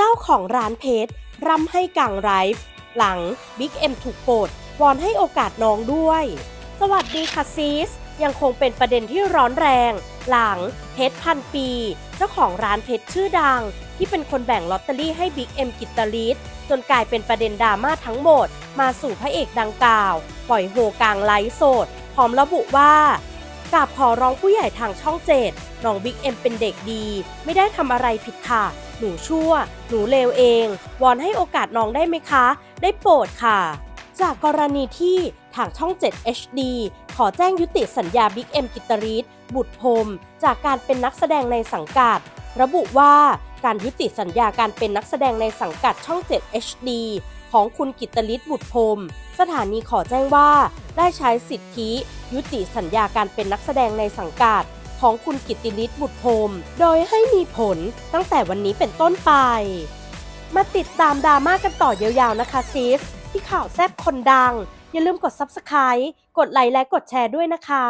เจ้าของร้านเพชรร่ำให้กังไรฟ์หลังบิ๊กเอ็มถูกโปรดวอนให้โอกาสน้องด้วย สวัสดีค่ะซีสยังคงเป็นประเด็นที่ร้อนแรง หลังเพชรพันปี เจ้าของร้านเพชรชื่อดัง ที่เป็นคนแบ่งลอตเตอรี่ให้บิ๊กเอ็มกิตตลิสจนกลายเป็นประเด็นดราม่าทั้งหมด มาสู่พระเอกดังกล่าว ปล่อยโฮกลางไลฟ์สดพร้อมระบุว่ากราบขอร้องผู้ใหญ่ทางช่องเจ็ด น้องบิ๊กเอ็มเป็นเด็กดี ไม่ได้ทำอะไรผิดค่ะ หนูชั่ว หนูเลวเอง วอนให้โอกาสน้องได้ไหมคะ ได้โปรดค่ะ จากกรณีที่ทางช่อง 7 HD ขอแจ้งยุติสัญญาบิ๊กเอ็มกิตริศบุตรพรมจากการเป็นนักแสดงในสังกัด ระบุว่าการยุติสัญญาการเป็นนักแสดงในสังกัดช่อง 7 HD ของคุณกิตตลิศบุตรพรมสถานีขอแจ้งว่า ได้ใช้สิทธิ ยุติสัญญาการเป็นนักแสดงในสังกัด ของคุณกิติลิศบุตรพรมโดยให้มีผลตั้งแต่วันนี้เป็นต้นไป มาติดตามดราม่ากันต่อยาวๆนะคะซีสที่ข่าวแซบคนดัง อย่าลืมกด Subscribe กดไลค์และกดแชร์ด้วยนะคะ